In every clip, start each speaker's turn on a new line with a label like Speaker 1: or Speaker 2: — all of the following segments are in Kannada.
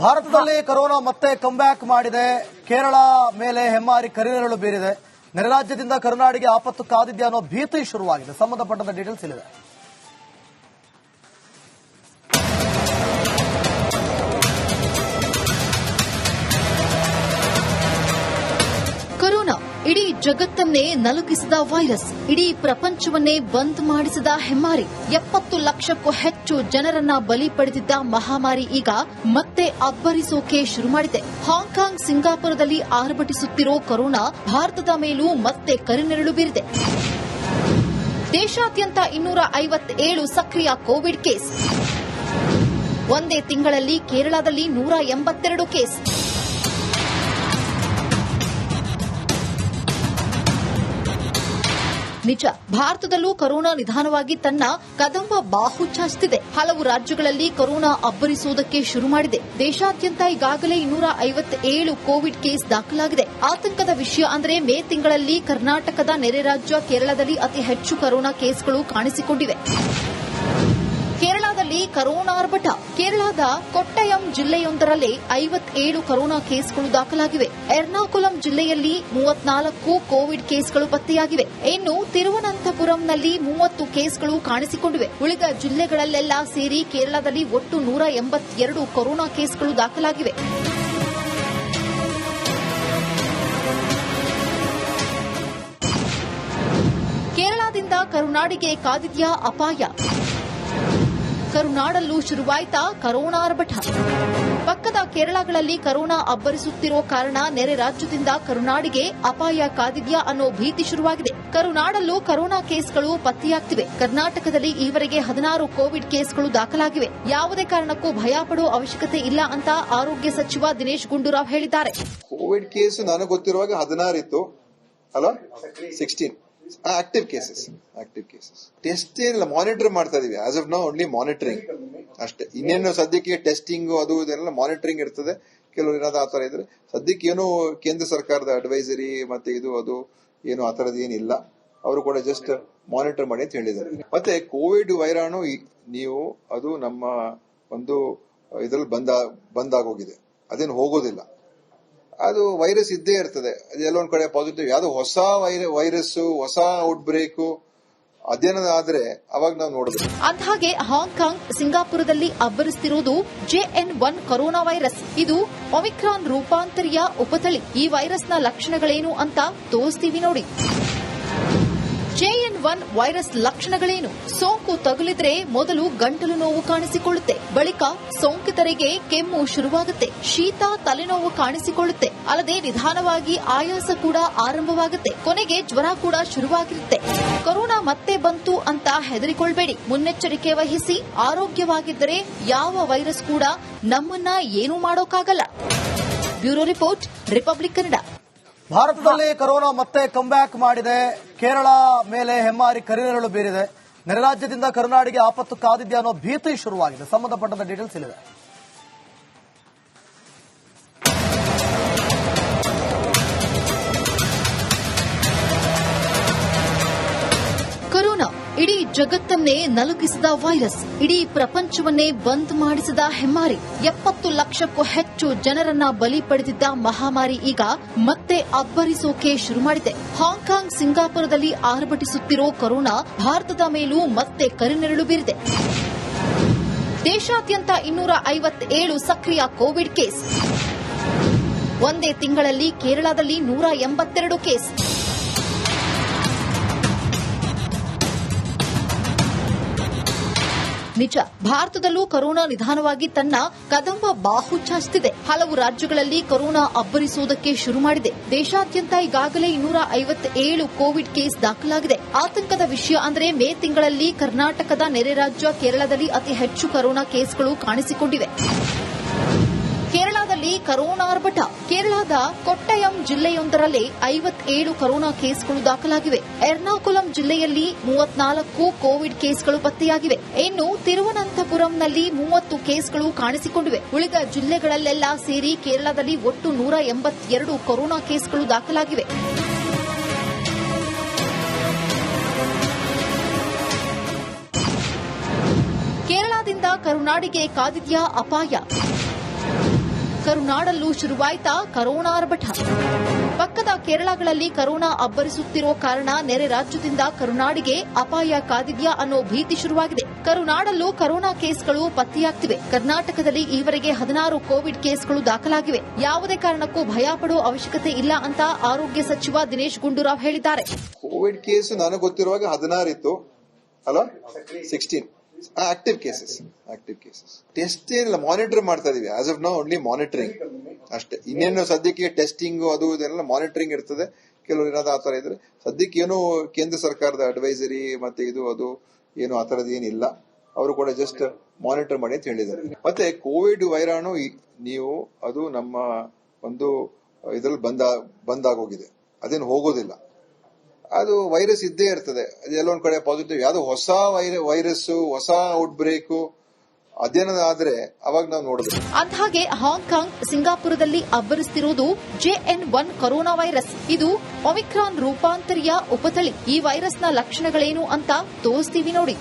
Speaker 1: ಭಾರತದಲ್ಲಿ ಕೊರೋನಾ ಮತ್ತೆ ಬ್ಯಾಕ್ ಮಾಡಿದೆ. ಕೇರಳ ಮೇಲೆ ಹೆಮ್ಮಾರಿ ಕರಿನೆರಳು ಬೀರಿದೆ. ನೆರೆ ರಾಜ್ಯದಿಂದ ಕರುನಾಡಿಗೆ ಆಪತ್ತು ಕಾದಿದೆ ಅನ್ನೋ ಭೀತಿ ಶುರುವಾಗಿದೆ. ಸಂಬಂಧಪಟ್ಟಂತ ಡೀಟೇಲ್ಸ್ ಇಲ್ಲಿದೆ.
Speaker 2: ಜಗತ್ತನ್ನೇ ನಲುಗಿಸಿದ ವೈರಸ್, ಇಡೀ ಪ್ರಪಂಚವನ್ನೇ ಬಂದ್ ಮಾಡಿಸಿದ ಹೆಮ್ಮಾರಿ. ಎಪ್ಪತ್ತು ಲಕ್ಷಕ್ಕೂ ಹೆಚ್ಚು ಜನರನ್ನ ಬಲಿ ಪಡೆದಿದ್ದ ಮಹಾಮಾರಿ ಈಗ ಮತ್ತೆ ಅಬ್ಬರಿಸೋಕೆ ಶುರು ಮಾಡಿದೆ. ಹಾಂಗ್ಕಾಂಗ್ ಸಿಂಗಾಪುರದಲ್ಲಿ ಆರ್ಭಟಿಸುತ್ತಿರೋ ಕೊರೋನಾ ಭಾರತದ ಮೇಲೂ ಮತ್ತೆ ಕರಿನೆರಳು ಬೀರಿದೆ. ದೇಶಾದ್ಯಂತ ಇನ್ನೂರ ಐವತ್ತೇಳು ಸಕ್ರಿಯ ಕೋವಿಡ್ ಕೇಸ್. ಒಂದೇ ತಿಂಗಳಲ್ಲಿ ಕೇರಳದಲ್ಲಿ ನೂರ ಎಂಬತ್ತೆರಡು ಕೇಸ್. ನಿಜ. ಭಾರತದಲ್ಲೂ ಕೊರೋನಾ ನಿಧಾನವಾಗಿ ತನ್ನ ಕದಂಬ ಬಾಹು ಚಾಚುತ್ತಿದೆ ಹಲವು ರಾಜ್ಯಗಳಲ್ಲಿ ಕೊರೋನಾ ಅಬ್ಬರಿಸುವುದಕ್ಕೆ ಶುರು ಮಾಡಿದೆ. ದೇಶಾದ್ಯಂತ ಈಗಾಗಲೇ ಇನ್ನೂರ ಐವತ್ತೇಳು ಕೋವಿಡ್ ಕೇಸ್ ದಾಖಲಾಗಿದೆ. ಆತಂಕದ ವಿಷಯ ಅಂದರೆ ಮೇ ತಿಂಗಳಲ್ಲಿ ಕರ್ನಾಟಕದ ನೆರೆ ರಾಜ್ಯ ಕೇರಳದಲ್ಲಿ ಅತಿ ಹೆಚ್ಚು ಕೊರೋನಾ ಕೇಸ್ಗಳು ಕಾಣಿಸಿಕೊಂಡಿವೆ. ಕೇರಳದಲ್ಲಿ ಕರೋನಾ ಆರ್ಭಟ ಕೇರಳದ ಕೊಟ್ಟಯಂ ಜಿಲ್ಲೆಯೊಂದರಲ್ಲಿ ಐವತ್ತೇಳು ಕರೋನಾ ಕೇಸ್ಗಳು ದಾಖಲಾಗಿವೆ. ಎರ್ನಾಕುಲಂ ಜಿಲ್ಲೆಯಲ್ಲಿ ಮೂವತ್ನಾಲ್ಕು ಕೋವಿಡ್ ಕೇಸ್ಗಳು ಪತ್ತೆಯಾಗಿವೆ. ಇನ್ನು ತಿರುವನಂತಪುರಂನಲ್ಲಿ ಮೂವತ್ತು ಕೇಸ್ಗಳು ಕಾಣಿಸಿಕೊಂಡಿವೆ. ಉಳಿದ ಜಿಲ್ಲೆಗಳಲ್ಲೆಲ್ಲ ಸೇರಿ ಕೇರಳದಲ್ಲಿ ಒಟ್ಟು ನೂರ ಎಂಬತ್ತೆರಡು ಕೊರೋನಾ ಕೇಸ್ಗಳು ದಾಖಲಾಗಿವೆ. ಕೇರಳದಿಂದ ಕರುನಾಡಿಗೆ ಕಾದಿದ್ಯಾ ಅಪಾಯ. ಕರುನಾಡಲ್ಲೂ ಶುರುವಾಯ್ತಾ ಕರೋನಾ ಆರ್ಭಟ. ಪಕ್ಕದ ಕೇರಳಗಳಲ್ಲಿ ಕರೋನಾ ಅಬ್ಬರಿಸುತ್ತಿರುವ ಕಾರಣ ನೆರೆ ರಾಜ್ಯದಿಂದ ಕರುನಾಡಿಗೆ ಅಪಾಯ ಕಾದಿದ್ಯಾ ಅನ್ನೋ ಭೀತಿ ಶುರುವಾಗಿದೆ. ಕರುನಾಡಲ್ಲೂ ಕರೋನಾ ಕೇಸ್ಗಳು ಪತ್ತೆಯಾಗ್ತಿವೆ. ಕರ್ನಾಟಕದಲ್ಲಿ ಈವರೆಗೆ ಹದಿನಾರು ಕೋವಿಡ್ ಕೇಸ್ಗಳು ದಾಖಲಾಗಿವೆ. ಯಾವುದೇ ಕಾರಣಕ್ಕೂ ಭಯ ಪಡೋ ಅವಶ್ಯಕತೆ ಇಲ್ಲ ಅಂತ ಆರೋಗ್ಯ ಸಚಿವ ದಿನೇಶ್ ಗುಂಡೂರಾವ್ ಹೇಳಿದ್ದಾರೆ.
Speaker 3: ಕೋವಿಡ್ ಕೇಸ್ ನನಗೆ ಗೊತ್ತಿರುವಾಗ ಹದಿನಾರು ಇತ್ತು hello sixteen active cases active cases test ಏನಿಲ್ಲ ಮಾನಿಟರ್ ಮಾಡ್ತಾ ಇದೀವಿ. As of now only monitoring ಅಷ್ಟೇ. ಇನ್ನೇನು ಸದ್ಯಕ್ಕೆ ಟೆಸ್ಟಿಂಗ್ ಅದು ಇದೆಲ್ಲ ಮಾನಿಟರಿಂಗ್ ಇರ್ತದೆ. ಕೆಲವರು ಏನಾದ್ರು ಆತರ ಇದ್ರೆ ಸದ್ಯಕ್ಕೆ ಏನು ಕೇಂದ್ರ ಸರ್ಕಾರದ ಅಡ್ವೈಸರಿ ಮತ್ತೆ ಇದು, ಅದು ಏನು ಆತರದ್ ಏನಿಲ್ಲ. ಅವರು ಕೂಡ ಜಸ್ಟ್ ಮಾನಿಟರ್ ಮಾಡಿ ಅಂತ ಹೇಳಿದ್ದಾರೆ. ಮತ್ತೆ ಕೋವಿಡ್ ವೈರಾಣು ನೀವು, ಅದು ನಮ್ಮ ಒಂದು, ಇದ್ರಲ್ಲಿ ಬಂದ, ಬಂದಾಗೋಗಿದೆ. ಅದೇನು ಹೋಗೋದಿಲ್ಲ. ಅದು ವೈರಸ್ ಇದ್ದೇ ಇರ್ತದೆ. ಎಲ್ಲೊಂದ್ ಕಡೆ ಪಾಸಿಟಿವ್ ಯಾವ್ದು ಹೊಸ ವೈರಸ್ ಹೊಸ ಔಟ್ ಬ್ರೇಕ್ ಆದ್ರೆ ಅವಾಗ ನಾವು ನೋಡಿದ್ವಿ
Speaker 2: ಅಂದ್ಹಾಗೆ ಹಾಂಗ್ಕಾಂಗ್ ಸಿಂಗಾಪುರದಲ್ಲಿ ಅಬ್ಬರಿಸುತ್ತಿರುವುದು ಜೆಎನ್ ಒನ್ ಕೊರೋನಾ ವೈರಸ್. ಇದು ಒಮಿಕ್ರಾನ್ ರೂಪಾಂತರಿಯ ಉಪತಳಿ. ಈ ವೈರಸ್ನ ಲಕ್ಷಣಗಳೇನು ಅಂತ ತೋರಿಸ್ತೀವಿ ನೋಡಿ. ಜೆಎನ್ ಒನ್ ವೈರಸ್ ಲಕ್ಷಣಗಳೇನು? ಸೋಂಕು ತಗುಲಿದ್ರೆ ಮೊದಲು ಗಂಟಲು ನೋವು ಕಾಣಿಸಿಕೊಳ್ಳುತ್ತೆ, ಬಳಿಕ ಸೋಂಕಿತರಿಗೆ ಕೆಮ್ಮು ಶುರುವಾಗುತ್ತೆ, ಶೀತ, ತಲೆನೋವು ಕಾಣಿಸಿಕೊಳ್ಳುತ್ತೆ. ಅಲ್ಲದೆ ನಿಧಾನವಾಗಿ ಆಯಾಸ ಕೂಡ ಆರಂಭವಾಗುತ್ತೆ, ಕೊನೆಗೆ ಜ್ವರ ಕೂಡ ಶುರುವಾಗಿರುತ್ತೆ. ಕೊರೋನಾ ಮತ್ತೆ ಬಂತು ಅಂತ ಹೆದರಿಕೊಳ್ಬೇಡಿ, ಮುನ್ನೆಚ್ಚರಿಕೆ ವಹಿಸಿ, ಆರೋಗ್ಯವಾಗಿದ್ದರೆ ಯಾವ ವೈರಸ್ ಕೂಡ ನಮ್ಮನ್ನ ಏನೂ ಮಾಡೋಕ್ಕಾಗಲ್ಲ. Bureau report, Republic Kannada.
Speaker 1: ಭಾರತದಲ್ಲಿ ಕೊರೋನಾ ಮತ್ತೆ ಬ್ಯಾಕ್ ಮಾಡಿದೆ. ಕೇರಳ ಮೇಲೆ ಹೆಮ್ಮಾರಿ ಕರಿನೆರಳು ಬೀರಿದೆ. ನೆರೆ ರಾಜ್ಯದಿಂದ ಕರುನಾಡಿಗೆ ಆಪತ್ತು ಕಾದಿದೆ ಅನ್ನೋ ಭೀತಿ ಶುರುವಾಗಿದೆ. ಸಂಬಂಧಪಟ್ಟಂತ ಡೀಟೇಲ್ಸ್ ಇಲ್ಲಿದೆ.
Speaker 2: ಜಗತ್ತನ್ನೇ ನಲುಗಿಸಿದ ವೈರಸ್, ಇಡೀ ಪ್ರಪಂಚವನ್ನೇ ಬಂದ್ ಮಾಡಿಸಿದ ಹೆಮ್ಮಾರಿ. ಎಪ್ಪತ್ತು ಲಕ್ಷಕ್ಕೂ ಹೆಚ್ಚು ಜನರನ್ನ ಬಲಿ ಪಡೆದಿದ್ದ ಮಹಾಮಾರಿ ಈಗ ಮತ್ತೆ ಅಬ್ಬರಿಸೋಕೆ ಶುರು ಮಾಡಿದೆ. ಹಾಂಗ್ಕಾಂಗ್ ಸಿಂಗಾಪುರದಲ್ಲಿ ಆರ್ಭಟಿಸುತ್ತಿರೋ ಕೊರೋನಾ ಭಾರತದ ಮೇಲೂ ಮತ್ತೆ ಕರಿನೆರಳು ಬೀರಿದೆ. ದೇಶಾದ್ಯಂತ ಇನ್ನೂರ ಐವತ್ತೇಳು ಸಕ್ರಿಯ ಕೋವಿಡ್ ಕೇಸ್. ಒಂದೇ ತಿಂಗಳಲ್ಲಿ ಕೇರಳದಲ್ಲಿ ನೂರ ಎಂಬತ್ತೆರಡು ಕೇಸ್. ನಿಜ, ಭಾರತದಲ್ಲೂ ಕೊರೋನಾ ನಿಧಾನವಾಗಿ ತನ್ನ ಕದಂಬ ಬಾಹು ಹಲವು ರಾಜ್ಯಗಳಲ್ಲಿ ಕೊರೋನಾ ಅಬ್ಬರಿಸುವುದಕ್ಕೆ ಶುರು ಮಾಡಿದೆ. ದೇಶಾದ್ಯಂತ ಈಗಾಗಲೇ ಇನ್ನೂರ ಐವತ್ತೇಳು ಕೋವಿಡ್ ಕೇಸ್ ದಾಖಲಾಗಿದೆ. ಆತಂಕದ ವಿಷಯ ಅಂದರೆ ಮೇ ತಿಂಗಳಲ್ಲಿ ಕರ್ನಾಟಕದ ನೆರೆ ರಾಜ್ಯ ಕೇರಳದಲ್ಲಿ ಅತಿ ಹೆಚ್ಚು ಕೊರೋನಾ ಕೇಸ್ಗಳು ಕಾಣಿಸಿಕೊಂಡಿವೆ. ಕೇರಳದಲ್ಲಿ ಕರೋನಾ ಆರ್ಭಟ ಕೇರಳದ ಕೊಟ್ಟಯಂ ಜಿಲ್ಲೆಯೊಂದರಲ್ಲಿ ಐವತ್ತೇಳು ಕರೋನಾ ಕೇಸ್ಗಳು ದಾಖಲಾಗಿವೆ. ಎರ್ನಾಕುಲಂ ಜಿಲ್ಲೆಯಲ್ಲಿ ಮೂವತ್ನಾಲ್ಕು ಕೋವಿಡ್ ಕೇಸ್ಗಳು ಪತ್ತೆಯಾಗಿವೆ. ಇನ್ನು ತಿರುವನಂತಪುರಂನಲ್ಲಿ ಮೂವತ್ತು ಕೇಸ್ಗಳು ಕಾಣಿಸಿಕೊಂಡಿವೆ. ಉಳಿದ ಜಿಲ್ಲೆಗಳಲ್ಲೆಲ್ಲ ಸೇರಿ ಕೇರಳದಲ್ಲಿ ಒಟ್ಟು ನೂರ ಎಂಬತ್ತೆರಡು ಕೊರೋನಾ ಕೇಸ್ಗಳು ದಾಖಲಾಗಿವೆ. ಕೇರಳದಿಂದ ಕರುನಾಡಿಗೆ ಕಾದಿದ್ಯಾ ಅಪಾಯ. ಕರುನಾಡಲ್ಲೂ ಶುರುವಾಯ್ತಾ ಕರೋನಾ ಆರ್ಭಟ. ಪಕ್ಕದ ಕೇರಳಗಳಲ್ಲಿ ಕರೋನಾ ಅಬ್ಬರಿಸುತ್ತಿರೋ ಕಾರಣ ನೆರೆ ರಾಜ್ಯದಿಂದ ಕರುನಾಡಿಗೆ ಅಪಾಯ ಕಾದಿದೆಯಾ ಅನ್ನೋ ಭೀತಿ ಶುರುವಾಗಿದೆ. ಕರುನಾಡಲ್ಲೂ ಕರೋನಾ ಕೇಸ್ಗಳು ಪತ್ತೆಯಾಗ್ತಿವೆ. ಕರ್ನಾಟಕದಲ್ಲಿ ಈವರೆಗೆ ಹದಿನಾರು ಕೋವಿಡ್ ಕೇಸ್ಗಳು ದಾಖಲಾಗಿವೆ. ಯಾವುದೇ ಕಾರಣಕ್ಕೂ ಭಯ ಪಡೋ ಅವಶ್ಯಕತೆ ಇಲ್ಲ ಅಂತ ಆರೋಗ್ಯ ಸಚಿವ ದಿನೇಶ್ ಗುಂಡೂರಾವ್ ಹೇಳಿದ್ದಾರೆ.
Speaker 3: ಕೋವಿಡ್ ಕೇಸ್ ನನಗೆ ಗೊತ್ತಿರುವಾಗ ಹದಿನಾರು ಇತ್ತು. Hello sixteen active cases active cases test ಏನಿಲ್ಲ ಮಾನಿಟರ್ ಮಾಡ್ತಾ ಇದೀವಿ. As of now only monitoring ಅಷ್ಟೇ. ಇನ್ನೇನು ಸದ್ಯಕ್ಕೆ ಟೆಸ್ಟಿಂಗ್ ಅದು ಇದೆಲ್ಲ ಮಾನಿಟರಿಂಗ್ ಇರ್ತದೆ. ಕೆಲವರು ಏನಾದ್ರು ಆತರ ಇದ್ರೆ ಸದ್ಯಕ್ಕೆ ಏನು ಕೇಂದ್ರ ಸರ್ಕಾರದ ಅಡ್ವೈಸರಿ ಮತ್ತೆ ಇದು, ಅದು ಏನು ಆತರದ್ದು ಏನಿಲ್ಲ ಅವರು ಕೂಡ ಜಸ್ಟ್ ಮಾನಿಟರ್ ಮಾಡಿ ಅಂತ ಹೇಳಿದ್ದಾರೆ. ಮತ್ತೆ ಕೋವಿಡ್ ವೈರಾಣು ನೀವು, ಅದು ನಮ್ಮ ಒಂದು, ಇದ್ರಲ್ಲಿ ಬಂದ, ಬಂದಾಗೋಗಿದೆ. ಅದೇನು ಹೋಗೋದಿಲ್ಲ. ಅದು ವೈರಸ್ ಇದ್ದೇ ಇರ್ತದೆ. ಎಲ್ಲೊಂದ್ ಕಡೆ ಪಾಸಿಟಿವ್ ಯಾವ್ದು ಹೊಸ ವೈರಸ್ ಹೊಸ ಔಟ್ ಬ್ರೇಕ್ ಆದ್ರೆ ಅವಾಗ ನಾವು ನೋಡಿದ್ರೆ
Speaker 2: ಅಂದ್ಹಾಗೆ ಹಾಂಗ್ಕಾಂಗ್ ಸಿಂಗಾಪುರದಲ್ಲಿ ಅಬ್ಬರಿಸುತ್ತಿರುವುದು ಜೆಎನ್ ಒನ್ ಕೊರೋನಾ ವೈರಸ್. ಇದು ಒಮಿಕ್ರಾನ್ ರೂಪಾಂತರಿಯ ಉಪತಳಿ. ಈ ವೈರಸ್ನ ಲಕ್ಷಣಗಳೇನು ಅಂತ ತೋರಿಸ್ತೀವಿ ನೋಡಿ.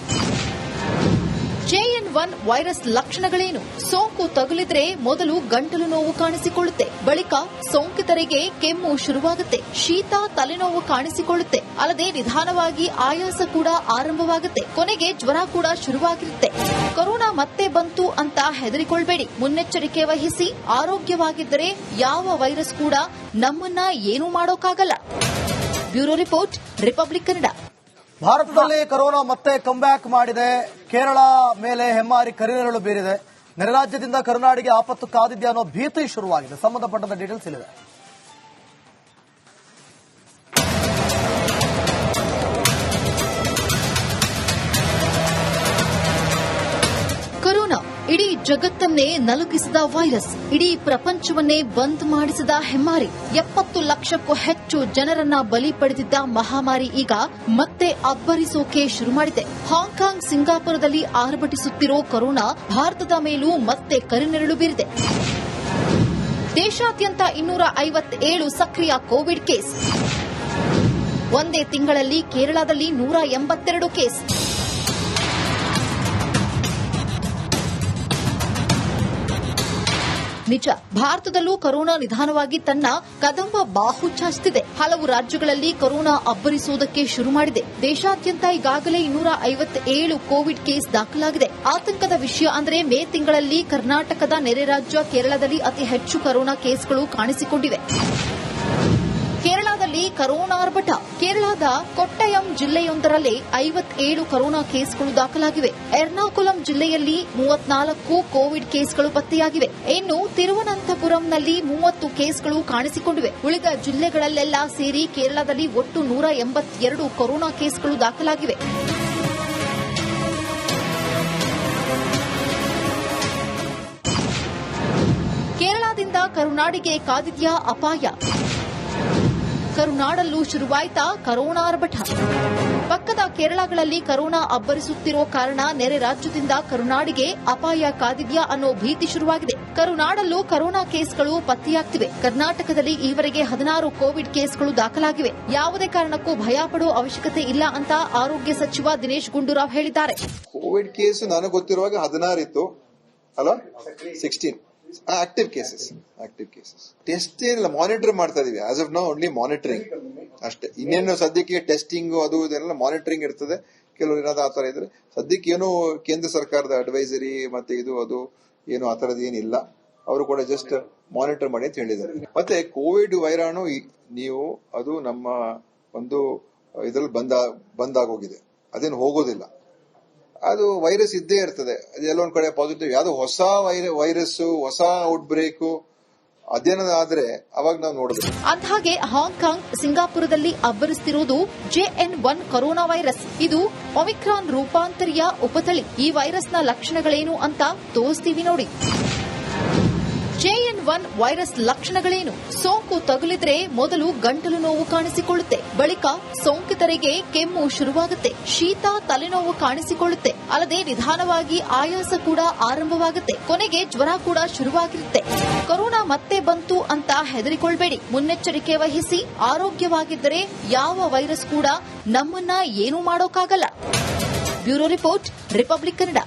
Speaker 2: ಜೆಎನ್ ಒನ್ ವೈರಸ್ ಲಕ್ಷಣಗಳೇನು? ಸೋಂಕು ತಗುಲಿದ್ರೆ ಮೊದಲು ಗಂಟಲು ನೋವು ಕಾಣಿಸಿಕೊಳ್ಳುತ್ತೆ, ಬಳಿಕ ಸೋಂಕಿತರಿಗೆ ಕೆಮ್ಮು ಶುರುವಾಗುತ್ತೆ, ಶೀತ, ತಲೆನೋವು ಕಾಣಿಸಿಕೊಳ್ಳುತ್ತೆ. ಅಲ್ಲದೆ ನಿಧಾನವಾಗಿ ಆಯಾಸ ಕೂಡ ಆರಂಭವಾಗುತ್ತೆ, ಕೊನೆಗೆ ಜ್ವರ ಕೂಡ ಶುರುವಾಗಿರುತ್ತೆ. ಕೊರೋನಾ ಮತ್ತೆ ಬಂತು ಅಂತ ಹೆದರಿಕೊಳ್ಬೇಡಿ, ಮುನ್ನೆಚ್ಚರಿಕೆ ವಹಿಸಿ, ಆರೋಗ್ಯವಾಗಿದ್ದರೆ ಯಾವ ವೈರಸ್ ಕೂಡ ನಮ್ಮನ್ನ ಏನೂ ಮಾಡೋಕ್ಕಾಗಲ್ಲ. Bureau report, Republic Kannada.
Speaker 1: ಭಾರತದಲ್ಲಿ ಕೊರೋನಾ ಮತ್ತೆ ಕಂಬ್ಯಾಕ್ ಮಾಡಿದೆ. ಕೇರಳ ಮೇಲೆ ಹೆಮ್ಮಾರಿ ಕರಿನೆರಳು ಬೀರಿದೆ. ನೆರೆ ರಾಜ್ಯದಿಂದ ಕರುನಾಡಿಗೆ ಆಪತ್ತು ಕಾದಿದೆ ಅನ್ನೋ ಭೀತಿ ಶುರುವಾಗಿದೆ. ಸಂಬಂಧಪಟ್ಟಂತ ಡೀಟೇಲ್ಸ್ ಇಲ್ಲಿದೆ.
Speaker 2: ಜಗತ್ತನ್ನೇ ನಲುಗಿಸಿದ ವೈರಸ್, ಇಡೀ ಪ್ರಪಂಚವನ್ನೇ ಬಂದ್ ಮಾಡಿಸಿದ ಹೆಮ್ಮಾರಿ. ಎಪ್ಪತ್ತು ಲಕ್ಷಕ್ಕೂ ಹೆಚ್ಚು ಜನರನ್ನ ಬಲಿ ಪಡೆದಿದ್ದ ಮಹಾಮಾರಿ ಈಗ ಮತ್ತೆ ಅಬ್ಬರಿಸೋಕೆ ಶುರು ಮಾಡಿದೆ. ಹಾಂಗ್ಕಾಂಗ್ ಸಿಂಗಾಪುರದಲ್ಲಿ ಆರ್ಭಟಿಸುತ್ತಿರೋ ಕೊರೋನಾ ಭಾರತದ ಮೇಲೂ ಮತ್ತೆ ಕರಿನೆರಳು ಬೀರಿದೆ. ದೇಶಾದ್ಯಂತ ಇನ್ನೂರ ಐವತ್ತೇಳು ಸಕ್ರಿಯ ಕೋವಿಡ್ ಕೇಸ್. ಒಂದೇ ತಿಂಗಳಲ್ಲಿ ಕೇರಳದಲ್ಲಿ ನೂರ ಎಂಬತ್ತೆರಡು ಕೇಸ್. ನಿಜ. ಭಾರತದಲ್ಲೂ ಕೊರೋನಾ ನಿಧಾನವಾಗಿ ತನ್ನ ಕದಂಬ ಬಾಹು ಚಾಚುತ್ತಿದೆ ಹಲವು ರಾಜ್ಯಗಳಲ್ಲಿ ಕೊರೋನಾ ಅಬ್ಬರಿಸುವುದಕ್ಕೆ ಶುರು ಮಾಡಿದೆ. ದೇಶಾದ್ಯಂತ ಈಗಾಗಲೇ ಇನ್ನೂರ ಐವತ್ತೇಳು ಕೋವಿಡ್ ಕೇಸ್ ದಾಖಲಾಗಿದೆ. ಆತಂಕದ ವಿಷಯ ಅಂದರೆ ಮೇ ತಿಂಗಳಲ್ಲಿ ಕರ್ನಾಟಕದ ನೆರೆ ರಾಜ್ಯ ಕೇರಳದಲ್ಲಿ ಅತಿ ಹೆಚ್ಚು ಕೊರೋನಾ ಕೇಸ್ಗಳು ಕಾಣಿಸಿಕೊಂಡಿವೆ. ಕೇರಳದಲ್ಲಿ ಕರೋನಾ ಆರ್ಭಟ. ಕೇರಳದ ಕೊಟ್ಟಯಂ ಜಿಲ್ಲೆಯೊಂದರಲ್ಲಿ ಐವತ್ತೇಳು ಕರೋನಾ ಕೇಸ್ಗಳು ದಾಖಲಾಗಿವೆ. ಎರ್ನಾಕುಲಂ ಜಿಲ್ಲೆಯಲ್ಲಿ ಮೂವತ್ನಾಲ್ಕು ಕೋವಿಡ್ ಕೇಸ್ಗಳು ಪತ್ತೆಯಾಗಿವೆ. ಇನ್ನು ತಿರುವನಂತಪುರಂನಲ್ಲಿ ಮೂವತ್ತು ಕೇಸ್ಗಳು ಕಾಣಿಸಿಕೊಂಡಿವೆ. ಉಳಿದ ಜಿಲ್ಲೆಗಳಲ್ಲೆಲ್ಲ ಸೇರಿ ಕೇರಳದಲ್ಲಿ ಒಟ್ಟು ನೂರ ಎಂಬತ್ತೆರಡು ಕೊರೋನಾ ಕೇಸ್ಗಳು ದಾಖಲಾಗಿವೆ. ಕೇರಳದಿಂದ ಕರುನಾಡಿಗೆ ಕಾದಿದ್ಯಾ ಅಪಾಯ. ಕರುನಾಡಲ್ಲೂ ಶುರುವಾಯ್ತಾ ಕರೋನಾ ಆರ್ಭಟ ಪಕ್ಕದ ಕೇರಳಗಳಲ್ಲಿ ಕರೋನಾ ಅಬ್ಬರಿಸುತ್ತಿರುವ ಕಾರಣ ನೆರೆ ರಾಜ್ಯದಿಂದ ಕರುನಾಡಿಗೆ ಅಪಾಯ ಕಾದಿದ್ಯಾ ಅನ್ನೋ ಭೀತಿ ಶುರುವಾಗಿದೆ. ಕರುನಾಡಲ್ಲೂ ಕರೋನಾ ಕೇಸ್ಗಳು ಪತ್ತೆಯಾಗ್ತಿವೆ. ಕರ್ನಾಟಕದಲ್ಲಿ ಈವರೆಗೆ ಹದಿನಾರು ಕೋವಿಡ್ ಕೇಸ್ಗಳು ದಾಖಲಾಗಿವೆ. ಯಾವುದೇ ಕಾರಣಕ್ಕೂ ಭಯ ಪಡೋ ಅವಶ್ಯಕತೆ ಇಲ್ಲ ಅಂತ ಆರೋಗ್ಯ ಸಚಿವ ದಿನೇಶ್ ಗುಂಡೂರಾವ್ ಹೇಳಿದ್ದಾರೆ.
Speaker 3: ಕೋವಿಡ್ ಕೇಸ್ ನನಗೆ ಗೊತ್ತಿರುವಾಗ ಹದಿನಾರು ಇತ್ತು hello sixteen active cases active cases test ಏನಿಲ್ಲ ಮಾನಿಟರ್ ಮಾಡ್ತಾ ಇದೀವಿ. As of now only monitoring ಅಷ್ಟೇ. ಇನ್ನೇನು ಸದ್ಯಕ್ಕೆ ಟೆಸ್ಟಿಂಗ್ ಅದು ಇದೆಲ್ಲ ಮಾನಿಟರಿಂಗ್ ಇರ್ತದೆ. ಕೆಲವರು ಏನಾದ್ರು ಆತರ ಇದ್ರೆ ಸದ್ಯಕ್ಕೆ ಏನು ಕೇಂದ್ರ ಸರ್ಕಾರದ ಅಡ್ವೈಸರಿ ಮತ್ತೆ ಇದು, ಅದು ಏನು ಆತರದ ಏನಿಲ್ಲ. ಅವರು ಕೂಡ ಜಸ್ಟ್ ಮಾನಿಟರ್ ಮಾಡಿ ಅಂತ ಹೇಳಿದ್ದಾರೆ. ಮತ್ತೆ ಕೋವಿಡ್ ವೈರಾಣು ನೀವು, ಅದು ನಮ್ಮ ಒಂದು, ಇದ್ರಲ್ಲಿ ಬಂದ, ಬಂದಾಗೋಗಿದೆ. ಅದೇನು ಹೋಗೋದಿಲ್ಲ. ಅದು ವೈರಸ್ ಇದ್ದೇ ಇರ್ತದೆ. ಎಲ್ಲೊಂದ್ ಕಡೆ ಪಾಸಿಟಿವ್ ಯಾವ್ದು ಹೊಸ ವೈರಸ್ ಹೊಸ ಔಟ್ ಬ್ರೇಕ್ ಅದೇನಾದ್ರು ಆದ್ರೆ ಅವಾಗ ನಾವು ನೋಡಬೇಕು
Speaker 2: ಅಂದ್ಹಾಗೆ ಹಾಂಗ್ಕಾಂಗ್ ಸಿಂಗಾಪುರದಲ್ಲಿ ಅಬ್ಬರಿಸುತ್ತಿರುವುದು ಜೆಎನ್ ಒನ್ ಕೊರೋನಾ ವೈರಸ್. ಇದು ಒಮಿಕ್ರಾನ್ ರೂಪಾಂತರಿಯ ಉಪತಳಿ. ಈ ವೈರಸ್ನ ಲಕ್ಷಣಗಳೇನು ಅಂತ ತೋರಿಸ್ತೀವಿ ನೋಡಿ. ಜೆಎನ್ ಒನ್ ವೈರಸ್ ಲಕ್ಷಣಗಳೇನು? ಸೋಂಕು ತಗುಲಿದ್ರೆ ಮೊದಲು ಗಂಟಲು ನೋವು ಕಾಣಿಸಿಕೊಳ್ಳುತ್ತೆ, ಬಳಿಕ ಸೋಂಕಿತರಿಗೆ ಕೆಮ್ಮು ಶುರುವಾಗುತ್ತೆ, ಶೀತ, ತಲೆನೋವು ಕಾಣಿಸಿಕೊಳ್ಳುತ್ತೆ. ಅಲ್ಲದೆ ನಿಧಾನವಾಗಿ ಆಯಾಸ ಕೂಡ ಆರಂಭವಾಗುತ್ತೆ, ಕೊನೆಗೆ ಜ್ವರ ಕೂಡ ಶುರುವಾಗಿರುತ್ತೆ. ಕೊರೋನಾ ಮತ್ತೆ ಬಂತು ಅಂತ ಹೆದರಿಕೊಳ್ಬೇಡಿ. ಮುನ್ನೆಚ್ಚರಿಕೆ ವಹಿಸಿ, ಆರೋಗ್ಯವಾಗಿದ್ದರೆ ಯಾವ ವೈರಸ್ ಕೂಡ ನಮ್ಮನ್ನ ಏನೂ ಮಾಡೋಕ್ಕಾಗಲ್ಲ. Bureau report, Republic Kannada.